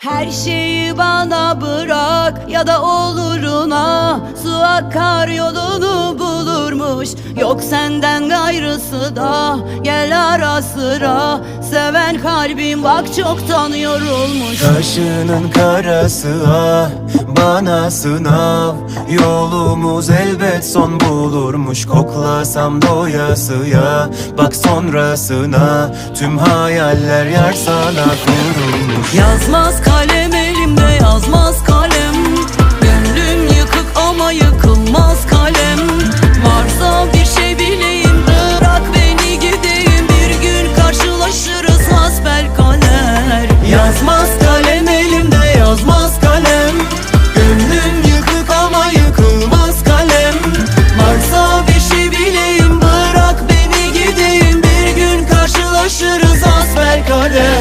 Her şeyi bana bırak ya da oluruna Su akar yolunu bulurmuş. Yok senden gayrısı da Gel ara sıra. Seven kalbim bak çoktan yorulmuş. Kaşının karası ah bana sınav. Yolumuz elbet son bulurmuş Koklasam doyasıya Bak sonrasına Tüm hayaller yar sana kurulmuş. Yazmaz 传姐